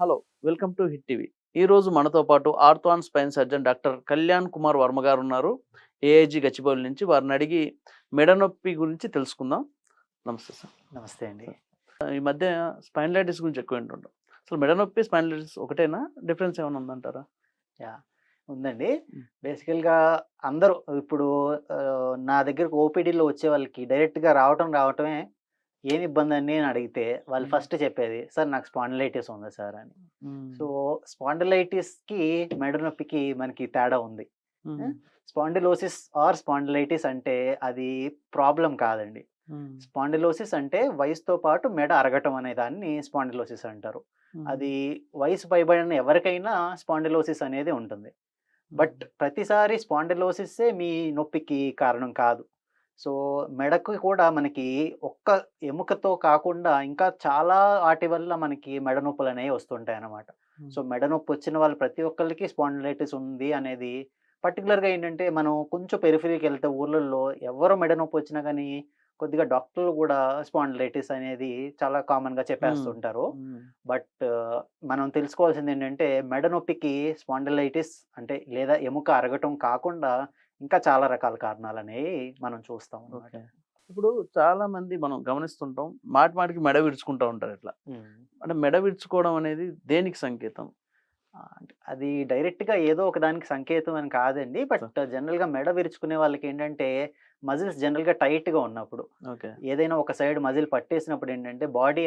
Hello welcome to hit TV. ఈ రోజు మనతో పాటు ortho spine surgeon doctor Kalyan Kumar Varma గారు ఉన్నారు. ఏఐజీ గచ్చిబౌలి నుంచి వారిని అడిగి మెడ నొప్పి గురించి తెలుసుకుందాం. నమస్తే సార్. నమస్తే అండి. ఈ మధ్య స్పైనలైటిస్ గురించి ఎక్కువ వింటుంటాం. అసలు మెడ నొప్పి స్పైనలైటిస్ ఒకటేనా? డిఫరెన్స్ ఏమైనా ఉందంటారా? యా ఉందండి. బేసికల్గా అందరూ ఇప్పుడు నా దగ్గరకు ఓపీడీలో వచ్చే వాళ్ళకి డైరెక్ట్గా రావటం రావటమే ఏమి ఇబ్బంది అని అడిగితే వాళ్ళు. ఫస్ట్ చెప్పేది సార్ నాకు స్పాండిలైటిస్ ఉంది సార్ అని. సో స్పాండిలైటిస్కి మెడ నొప్పికి మనకి తేడా ఉంది. స్పాండిలోసిస్ ఆర్ స్పాండిలైటిస్ అంటే అది ప్రాబ్లం కాదండి. స్పాండిలోసిస్ అంటే వయసుతో పాటు మెడ అరగటం అనే దాన్ని స్పాండిలోసిస్ అంటారు. అది వయసు పైబడిన ఎవరికైనా స్పాండిలోసిస్ అనేది ఉంటుంది. బట్ ప్రతిసారి స్పాండిలోసిస్సే మీ నొప్పికి కారణం కాదు. సో మెడకు కూడా మనకి ఒక్క ఎముకతో కాకుండా ఇంకా చాలా వాటి వల్ల మనకి మెడ నొప్పులు అనేవి వస్తుంటాయి అన్నమాట మ్మ్. సో మెడ నొప్పి వచ్చిన వాళ్ళు ప్రతి ఒక్కరికి స్పాండిలైటిస్ ఉంది అనేది పర్టికులర్గా ఏంటంటే మనం కొంచెం పెరిఫరీకి వెళ్తే ఊర్లలో ఎవరు మెడ నొప్పి వచ్చినా కానీ కొద్దిగా డాక్టర్లు కూడా స్పాండిలైటిస్ అనేది చాలా కామన్గా చెప్పేస్తుంటారు. బట్ మనం తెలుసుకోవాల్సింది ఏంటంటే మెడ నొప్పికి స్పాండిలైటిస్ అంటే లేదా ఎముక అరగటం కాకుండా ఇంకా చాలా రకాల కారణాలు అనేవి మనం చూస్తాం అన్నమాట ఇప్పుడు చాలా మంది మనం గమనిస్తుంటాం మాటి మాటికి మెడ విడుచుకుంటూ ఉంటారు ఇట్లా. అంటే మెడ విడుచుకోవడం అనేది దేనికి సంకేతం? అది డైరెక్ట్గా ఏదో ఒక దానికి సంకేతం అని కాదండి. బట్ జనరల్గా మెడ విరుచుకునే వాళ్ళకి ఏంటంటే మజిల్స్ జనరల్గా టైట్గా ఉన్నప్పుడు. ఓకే. ఏదైనా ఒక సైడ్ మజిల్ పట్టేసినప్పుడు ఏంటంటే బాడీ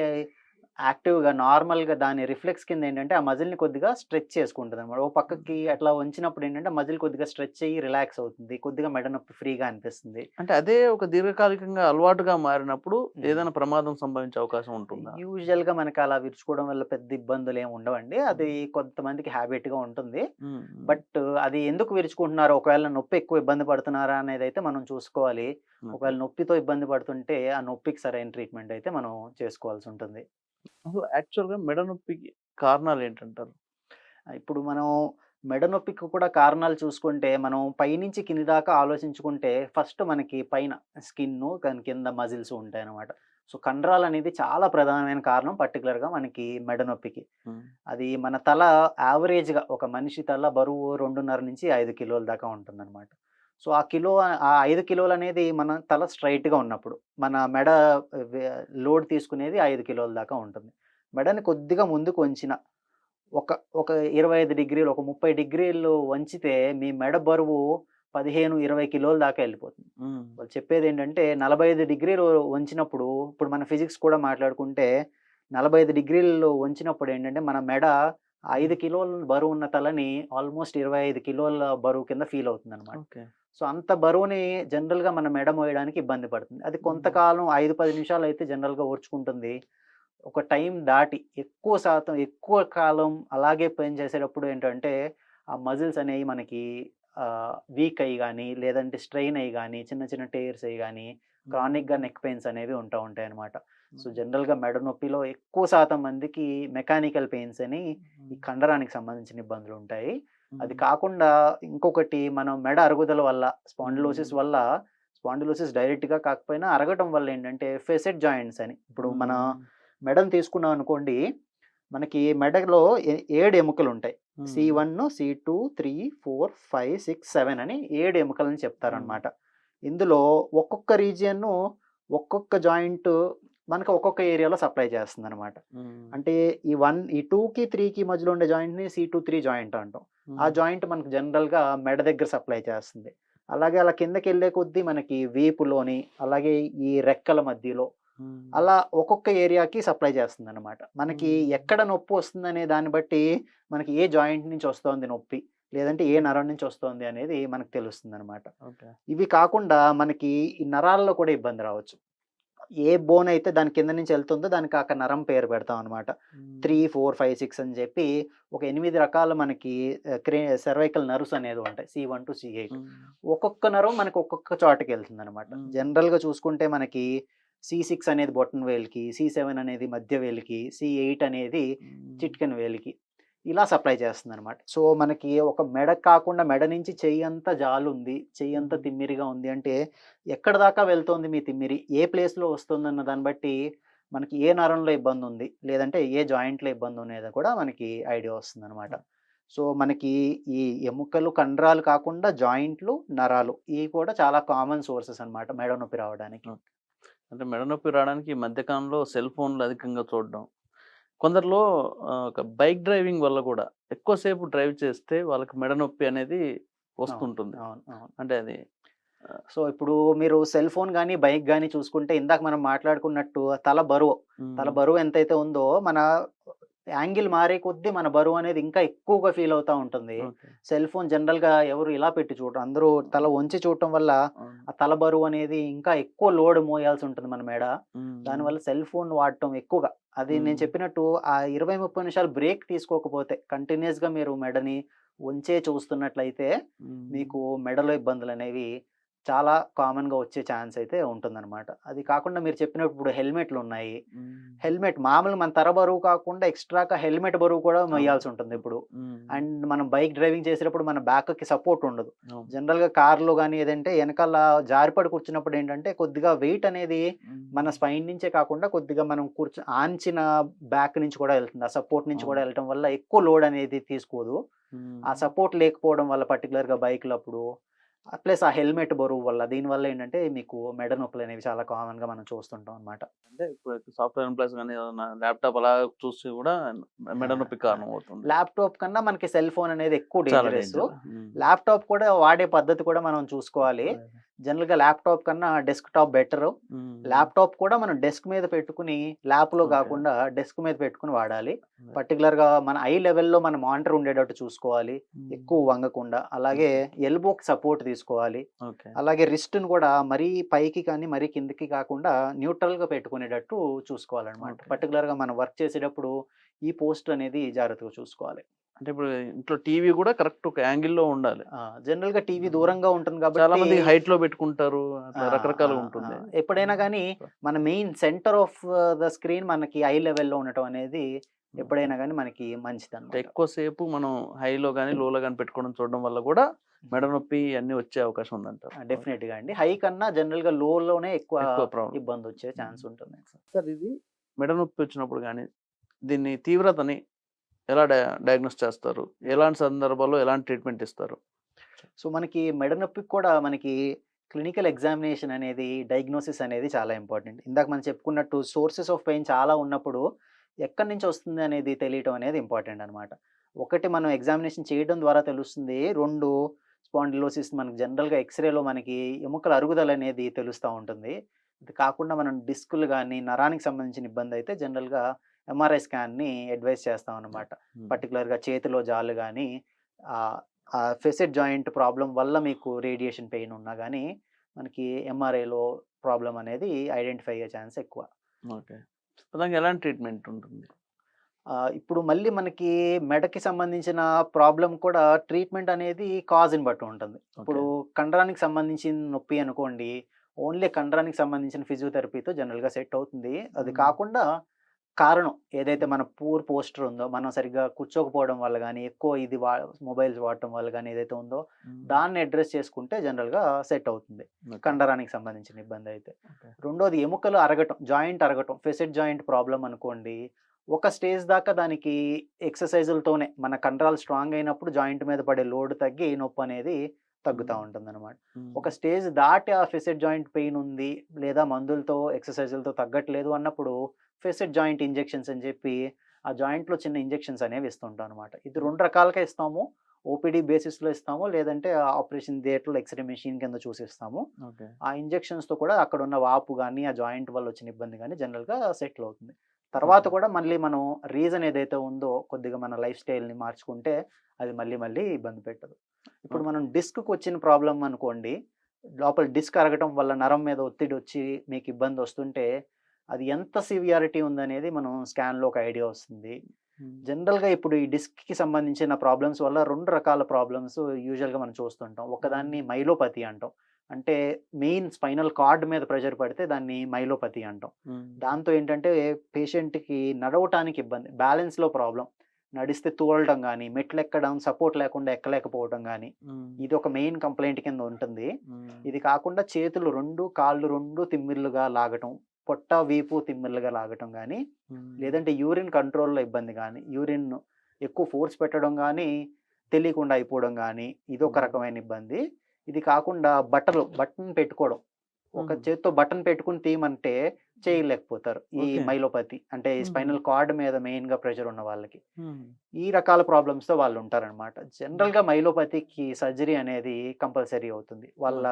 యాక్టివ్గా నార్మల్గా దాని రిఫ్లెక్స్ కింద ఏంటంటే ఆ మజిల్ని కొద్దిగా స్ట్రెచ్ చేసుకుంటుంది అనమాట ఓ పక్కకి అట్లా వంచినప్పుడు ఏంటంటే మజిల్ కొద్దిగా స్ట్రెచ్ అయ్యి రిలాక్స్ అవుతుంది. కొద్దిగా మెడ నొప్పి ఫ్రీగా అనిపిస్తుంది. అంటే అదే ఒక దీర్ఘకాలికంగా అలవాటుగా మారినప్పుడు. ఏదైనా ప్రమాదం సంభవించే అవకాశం ఉంటుందా? యూజువల్గా మనకి అలా విరుచుకోవడం వల్ల పెద్ద ఇబ్బందులు ఏమి ఉండవండి. అది కొంతమందికి హ్యాబిట్గా ఉంటుంది. బట్ అది ఎందుకు విరుచుకుంటున్నారు? ఒకవేళ నొప్పి ఎక్కువ ఇబ్బంది పడుతున్నారా అనేది అయితే మనం చూసుకోవాలి. ఒకవేళ నొప్పితో ఇబ్బంది పడుతుంటే ఆ నొప్పికి సరైన ట్రీట్మెంట్ అయితే మనం చేసుకోవాల్సి ఉంటుంది. అసలు యాక్చువల్గా మెడ నొప్పికి కారణాలు ఏంటంటారు ఇప్పుడు మనం మెడ నొప్పికి కూడా కారణాలు చూసుకుంటే మనం పైనుంచి కింది దాకా ఆలోచించుకుంటే ఫస్ట్ మనకి పైన స్కిన్ దాని కింద మజిల్స్ ఉంటాయి అన్నమాట సో కండరాలు అనేది చాలా ప్రధానమైన కారణం పర్టికులర్గా మనకి మెడ నొప్పికి. అది మన తల యావరేజ్గా ఒక మనిషి తల బరువు రెండున్నర నుంచి ఐదు కిలోల దాకా ఉంటుందన్నమాట. సో ఆ కిలో ఆ ఐదు కిలోలు అనేది మన తల స్ట్రైట్గా ఉన్నప్పుడు మన మెడ లోడ్ తీసుకునేది ఐదు కిలోల దాకా ఉంటుంది. మెడని కొద్దిగా ముందుకు వంచిన ఒక ఒక ఇరవై ఐదు డిగ్రీలు ఒక ముప్పై డిగ్రీలు వంచితే మీ మెడ బరువు పదిహేను ఇరవై కిలోల దాకా వెళ్ళిపోతుంది. వాళ్ళు చెప్పేది ఏంటంటే నలభై ఐదు డిగ్రీలు వంచినప్పుడు ఇప్పుడు మన ఫిజిక్స్ కూడా మాట్లాడుకుంటే నలభై ఐదు డిగ్రీలు వంచినప్పుడు ఏంటంటే మన మెడ ఐదు కిలోల బరువు ఉన్న తలని ఆల్మోస్ట్ ఇరవై ఐదు కిలోల బరువు కింద ఫీల్ అవుతుంది అనమాట ఓకే. సో అంత బరువుని జనరల్గా మన మెడ మోయడానికి ఇబ్బంది పడుతుంది. అది కొంతకాలం ఐదు పది నిమిషాలు అయితే జనరల్గా ఓర్చుకుంటుంది. ఒక టైం దాటి ఎక్కువ శాతం ఎక్కువ కాలం అలాగే పని చేసేటప్పుడు ఏంటంటే ఆ మజిల్స్ అనేవి మనకి వీక్ అయ్యి కానీ లేదంటే స్ట్రెయిన్ అయ్యి కానీ చిన్న చిన్న టేర్స్ అయ్యి కానీ క్రానిక్గా నెక్ పెయిన్స్ అనేవి ఉంటా ఉంటాయి అనమాట సో జనరల్గా మెడ నొప్పిలో ఎక్కువ శాతం మందికి మెకానికల్ పెయిన్స్ అని ఈ కండరానికి సంబంధించిన ఇబ్బందులు ఉంటాయి. అది కాకుండా ఇంకొకటి మనం మెడ అరుగుదల వల్ల స్పాండిలోసిస్ వల్ల స్పాండిలోసిస్ డైరెక్ట్గా కాకపోయినా అరగటం వల్ల ఏంటంటే ఫెసెట్ జాయింట్స్ అని. ఇప్పుడు మన మెడను తీసుకున్నాం అనుకోండి మనకి మెడలో ఏ- ఏడు ఎముకలు ఉంటాయి. C one C two three four five six seven అని ఏడు ఎముకలని చెప్తారనమాట ఇందులో ఒక్కొక్క రీజియన్ ఒక్కొక్క జాయింట్ మనకి ఒక్కొక్క ఏరియాలో సప్లై చేస్తుంది అనమాట అంటే ఈ వన్ ఈ టూకి త్రీకి మధ్యలో ఉండే జాయింట్ని సి టూ త్రీ జాయింట్ అంటాం. ఆ జాయింట్ మనకు జనరల్గా మెడ దగ్గర సప్లై చేస్తుంది. అలాగే అలా కిందకి వెళ్ళే కొద్దీ మనకి వీపులోని అలాగే ఈ రెక్కల మధ్యలో అలా ఒక్కొక్క ఏరియాకి సప్లై చేస్తుంది అనమాట మనకి. ఎక్కడ నొప్పి వస్తుంది అనే దాన్ని బట్టి మనకి ఏ జాయింట్ నుంచి వస్తుంది నొప్పి లేదంటే ఏ నరం నుంచి వస్తుంది అనేది మనకు తెలుస్తుంది అనమాట ఇవి కాకుండా మనకి ఈ నరాల్లో కూడా ఇబ్బంది రావచ్చు. ఏ బోన్ అయితే దాని కింద నుంచి వెళ్తుందో దానికి ఆ నరం పేరు పెడతాం అనమాట త్రీ ఫోర్ ఫైవ్ సిక్స్ అని చెప్పి ఒక ఎనిమిది రకాల మనకి క్రే సర్వైకల్ నర్వ్స్ అనేది ఉంటాయి. C one to C eight. ఒక్కొక్క నరం మనకి ఒక్కొక్క చోటకి వెళ్తుంది అనమాట. జనరల్గా చూసుకుంటే మనకి సి సిక్స్ అనేది బొటన్ వేలికి సి సెవెన్ అనేది మధ్య వేలికి సి ఎయిట్ అనేది చిట్కెన్ వేలికి ఇలా సప్లై చేస్తుంది అనమాట సో మనకి ఒక మెడ కాకుండా మెడ నుంచి చెయ్యి అంతా జాలు ఉంది. చెయ్యి అంతా తిమ్మిరిగా ఉంది అంటే ఎక్కడ దాకా వెళ్తోంది మీ తిమ్మిరి? ఏ ప్లేస్లో వస్తుంది అన్న దాన్ని బట్టి మనకి ఏ నరంలో ఇబ్బంది ఉంది? లేదంటే ఏ జాయింట్లో ఇబ్బంది అనేది కూడా మనకి ఐడియా వస్తుంది అనమాట సో మనకి ఈ ఎముకలు కండరాలు కాకుండా జాయింట్లు నరాలు ఇవి కూడా చాలా కామన్ సోర్సెస్ అన్నమాట మెడ నొప్పి రావడానికి. అంటే మెడ నొప్పి రావడానికి ఈ మధ్యకాలంలో సెల్ ఫోన్లు అధికంగా చూడడం కొందరిలో ఒక బైక్ డ్రైవింగ్ వల్ల కూడా ఎక్కువసేపు డ్రైవ్ చేస్తే వాళ్ళకి మెడ నొప్పి అనేది వస్తుంటుంది. అంటే అది సో ఇప్పుడు మీరు సెల్ ఫోన్ కానీ బైక్ కానీ చూసుకుంటే ఇందాక మనం మాట్లాడుకున్నట్టు తల బరువు తల బరువు ఎంతైతే ఉందో మన యాంగిల్ మారే కొద్దీ మన బరువు అనేది ఇంకా ఎక్కువగా ఫీల్ అవుతా ఉంటుంది. సెల్ ఫోన్ జనరల్గా ఎవరు ఇలా పెట్టి చూడరు. అందరూ తల వంచి చూడటం వల్ల. ఆ తల బరువు అనేది ఇంకా ఎక్కువ లోడ్ మోయాల్సి ఉంటుంది మన మెడ. దానివల్ల సెల్ ఫోన్ వాడటం ఎక్కువగా అది నేను. చెప్పినట్టు ఆ ఇరవై ముప్పై నిమిషాలు బ్రేక్ తీసుకోకపోతే కంటిన్యూస్గా మీరు మెడని ఉంచే చూస్తున్నట్లయితే మీకు మెడలో ఇబ్బందులు అనేవి చాలా కామన్గా వచ్చే ఛాన్స్ అయితే ఉంటుందన్నమాట. అది కాకుండా మీరు చెప్పినప్పుడు ఇప్పుడు హెల్మెట్లు ఉన్నాయి హెల్మెట్ మామూలు మన తర బరువు కాకుండా ఎక్స్ట్రాగా హెల్మెట్ బరువు కూడా మొయ్యాల్సి ఉంటుంది ఇప్పుడు. అండ్ మనం బైక్ డ్రైవింగ్ చేసేటప్పుడు మన బ్యాక్కి సపోర్ట్ ఉండదు. అవును. జనరల్గా కార్లో కానీ ఏదంటే వెనకాల జారిపడి కూర్చున్నప్పుడు ఏంటంటే కొద్దిగా వెయిట్ అనేది మన స్పైన్ నుంచే కాకుండా కొద్దిగా మనం కూర్చు ఆంచిన బ్యాక్ నుంచి కూడా వెళ్తుంది. ఆ సపోర్ట్ నుంచి కూడా. వెళ్ళటం వల్ల ఎక్కువ లోడ్ అనేది తీసుకోదు. ఆ సపోర్ట్ లేకపోవడం వల్ల పర్టికులర్గా బైక్లు అప్పుడు ప్లస్ ఆ హెల్మెట్ బరువు వల్ల దీని వల్ల ఏంటంటే మీకు మెడ నొప్పులు అనేవి చాలా కామన్గా మనం చూస్తుంటాం అనమాట అంటే ఇప్పుడు సాఫ్ట్వేర్ ఎంప్లాయీస్ కానీ ల్యాప్టాప్ అలా చూసి కూడా మెడ నొప్పి కారణం అవుతుంది. ల్యాప్టాప్ కన్నా మనకి సెల్ ఫోన్ అనేది ఎక్కువ డేంజరస్. ల్యాప్టాప్ కూడా వాడే పద్ధతి కూడా మనం చూసుకోవాలి. జనరల్గా ల్యాప్టాప్ కన్నా డెస్క్ టాప్ బెటర్ ల్యాప్టాప్ కూడా మనం డెస్క్ మీద పెట్టుకుని ల్యాప్లో Okay. కాకుండా డెస్క్ మీద పెట్టుకుని వాడాలి. Right. పర్టికులర్గా మన ఐ లెవెల్లో మన మానిటర్ ఉండేటట్టు చూసుకోవాలి. ఎక్కువ వంగకుండా. అలాగే ఎల్బోకి సపోర్ట్ తీసుకోవాలి. అలాగే wrist ని కూడా మరీ పైకి కానీ మరీ కిందకి కాకుండా న్యూట్రల్గా పెట్టుకునేటట్టు చూసుకోవాలన్నమాట. Okay. పర్టికులర్గా మనం వర్క్ చేసేటప్పుడు ఈ పోస్ట్ అనేది జాగ్రత్తగా చూసుకోవాలి. అంటే ఇప్పుడు ఇంట్లో టీవీ కూడా కరెక్ట్ ఒక యాంగిల్లో ఉండాలి. జనరల్గా టీవీ. దూరంగా ఉంటుంది చాలా మంది కాబట్టి హైట్లో పెట్టుకుంటారు ఆ, ఉంటుంది. ఎప్పుడైనా కానీ మన main centre of the screen మనకి ఐ లెవెల్లో ఉండటం అనేది ఎప్పుడైనా కానీ మనకి మంచిది అంటే ఎక్కువసేపు మనం హైలో కానీ లోలో కానీ పెట్టుకోవడం చూడడం వల్ల కూడా మెడ నొప్పి అన్ని వచ్చే అవకాశం ఉందంటారు. డెఫినెట్గా అండి. హై కన్నా జనరల్గా లోలోనే ఎక్కువ ఇబ్బంది వచ్చే ఛాన్స్ ఉంటుంది. సార్ ఇది మెడ నొప్పి వచ్చినప్పుడు కానీ దీన్ని తీవ్రతని ఎలా డయాగ్నోస్ చేస్తారు? ఎలాంటి సందర్భాల్లో ఎలాంటి ట్రీట్మెంట్ ఇస్తారు? సో మనకి మెడ నొప్పికి కూడా మనకి క్లినికల్ ఎగ్జామినేషన్ అనేది డయాగ్నోసిస్ అనేది చాలా ఇంపార్టెంట్. ఇందాక మనం చెప్పుకున్నట్టు సోర్సెస్ ఆఫ్ పెయిన్ చాలా ఉన్నప్పుడు ఎక్కడి నుంచి వస్తుంది అనేది తెలియటం అనేది ఇంపార్టెంట్ అనమాట ఒకటి మనం ఎగ్జామినేషన్ చేయడం ద్వారా తెలుస్తుంది రెండు స్పాండిలోసిస్ మనకి జనరల్గా ఎక్స్రేలో మనకి ఎముకల అరుగుదల అనేది తెలుస్తూ ఉంటుంది. ఇది కాకుండా మనం డిస్కులు కానీ నరానికి సంబంధించిన ఇబ్బంది అయితే జనరల్గా ఎంఆర్ఐ స్కాన్ని అడ్వైస్ చేస్తాం అనమాట పర్టికులర్గా చేతిలో జాలు కానీ ఫెసెట్ జాయింట్ ప్రాబ్లం వల్ల మీకు రేడియేషన్ పెయిన్ ఉన్నా కానీ మనకి ఎంఆర్ఐలో ప్రాబ్లం అనేది ఐడెంటిఫై అయ్యే ఛాన్స్ ఎక్కువ. ఓకే. దానికి ఎలాంటి ట్రీట్మెంట్ ఉంటుంది? ఇప్పుడు మళ్ళీ మనకి మెడకి సంబంధించిన ప్రాబ్లం కూడా ట్రీట్మెంట్ అనేది కాజ్ని బట్టి ఉంటుంది. ఇప్పుడు కండరానికి సంబంధించిన నొప్పి అనుకోండి ఓన్లీ కండరానికి సంబంధించిన ఫిజియోథెరపీతో జనరల్గా సెట్ అవుతుంది. అది. కాకుండా కారణం ఏదైతే మన పూర్ పోస్టర్ ఉందో మనం సరిగ్గా కూర్చోకపోవడం వల్ల కానీ ఎక్కువ ఇది వా మొబైల్స్ వాడటం వల్ల కానీ ఏదైతే ఉందో దాన్ని అడ్రస్ చేసుకుంటే జనరల్గా సెట్ అవుతుంది. కండరానికి సంబంధించిన ఇబ్బంది అయితే. రెండోది ఎముకలు అరగటం జాయింట్ అరగటం ఫెసెట్ జాయింట్ ప్రాబ్లం అనుకోండి ఒక స్టేజ్ దాకా దానికి ఎక్సర్సైజులతోనే మన కండరాలు స్ట్రాంగ్ అయినప్పుడు జాయింట్ మీద పడే లోడ్ తగ్గి నొప్పి అనేది తగ్గుతూ. ఉంటుంది అనమాట. ఒక స్టేజ్ దాటి ఆ ఫెసెట్ జాయింట్ పెయిన్ ఉంది లేదా మందులతో ఎక్సర్సైజులతో తగ్గట్లేదు అన్నప్పుడు ఫెసెట్ జాయింట్ ఇంజెక్షన్స్ అని చెప్పి ఆ జాయింట్లో చిన్న ఇంజెక్షన్స్ అనేవి ఇస్తుంటాం అనమాట ఇది రెండు రకాలుగా ఇస్తాము ఓపీడీ బేసిస్లో ఇస్తాము లేదంటే ఆపరేషన్ థియేటర్లో ఎక్స్రే మెషిన్ కింద చూసి ఇస్తాము Okay. ఆ ఇంజెక్షన్స్తో కూడా అక్కడ ఉన్న వాపు కానీ ఆ జాయింట్ వల్ల వచ్చిన ఇబ్బంది కానీ జనరల్గా సెటిల్ అవుతుంది తర్వాత. కూడా మళ్ళీ మనం రీజన్ ఏదైతే ఉందో కొద్దిగా మన లైఫ్ స్టైల్ని మార్చుకుంటే అది మళ్ళీ మళ్ళీ ఇబ్బంది పెట్టదు ఇప్పుడు. మనం డిస్క్కి వచ్చిన ప్రాబ్లం అనుకోండి లోపల డిస్క్ అరగటం వల్ల నరం మీద ఒత్తిడి వచ్చి మీకు ఇబ్బంది వస్తుంటే అది ఎంత సివియారిటీ ఉందనేది మనం స్కాన్లో ఒక ఐడియా వస్తుంది. జనరల్గా ఇప్పుడు ఈ డిస్క్కి సంబంధించిన ప్రాబ్లమ్స్ వల్ల రెండు రకాల ప్రాబ్లమ్స్ యూజువల్గా మనం చూస్తుంటాం ఒకదాన్ని మైలోపతి అంటాం అంటే మెయిన్ స్పైనల్ కార్డ్ మీద ప్రెషర్ పడితే దాన్ని మైలోపతి అంటాం. దాంతో ఏంటంటే పేషెంట్కి నడవటానికి ఇబ్బంది బ్యాలెన్స్లో ప్రాబ్లం నడిస్తే తోలడం కానీ మెట్లు ఎక్కడం సపోర్ట్ లేకుండా ఎక్కలేకపోవడం కానీ. ఇది ఒక మెయిన్ కంప్లైంట్ కింద ఉంటుంది. ఇది కాకుండా చేతులు రెండు కాళ్ళు రెండు తిమ్మిర్లుగా లాగటం పొట్ట వీపు తిమ్మిర్లుగా లాగటం కానీ లేదంటే యూరిన్ కంట్రోల్లో ఇబ్బంది కానీ యూరిన్ ఎక్కువ ఫోర్స్ పెట్టడం కానీ తెలియకుండా అయిపోవడం కానీ ఇది ఒక. రకమైన ఇబ్బంది ఇది కాకుండా బట్టలు బటన్ పెట్టుకోవడం ఒక. చేత్తో బటన్ పెట్టుకుని తీయమంటే చేయలేకపోతారు ఈ. మైలోపతి అంటే మ్మ్. స్పైనల్ కార్డ్ మీద మెయిన్గా ప్రెషర్ ఉన్న వాళ్ళకి. ఈ రకాల ప్రాబ్లమ్స్తో వాళ్ళు ఉంటారన్నమాట జనరల్గా మైలోపతికి సర్జరీ అనేది కంపల్సరీ అవుతుంది వాళ్ళ.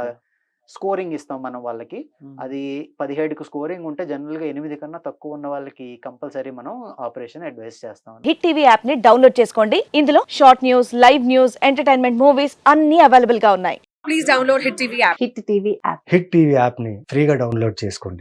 స్కోరింగ్ ఇస్తాం మనం వాళ్ళకి. అది పదిహేడుకు స్కోరింగ్ ఉంటే జనరల్గా ఎనిమిది కన్నా తక్కువ ఉన్న వాళ్ళకి కంపల్సరీ మనం ఆపరేషన్ అడ్వైస్ చేస్తాం హిట్ టీవీ యాప్ని డౌన్లోడ్ చేసుకోండి. ఇందులో short news live news entertainment movies అన్ని అవైలబుల్గా ఉన్నాయి. please download Hit TV app. Hit TV app. Hit TV యాప్ని ఫ్రీగా డౌన్లోడ్ చేసుకోండి.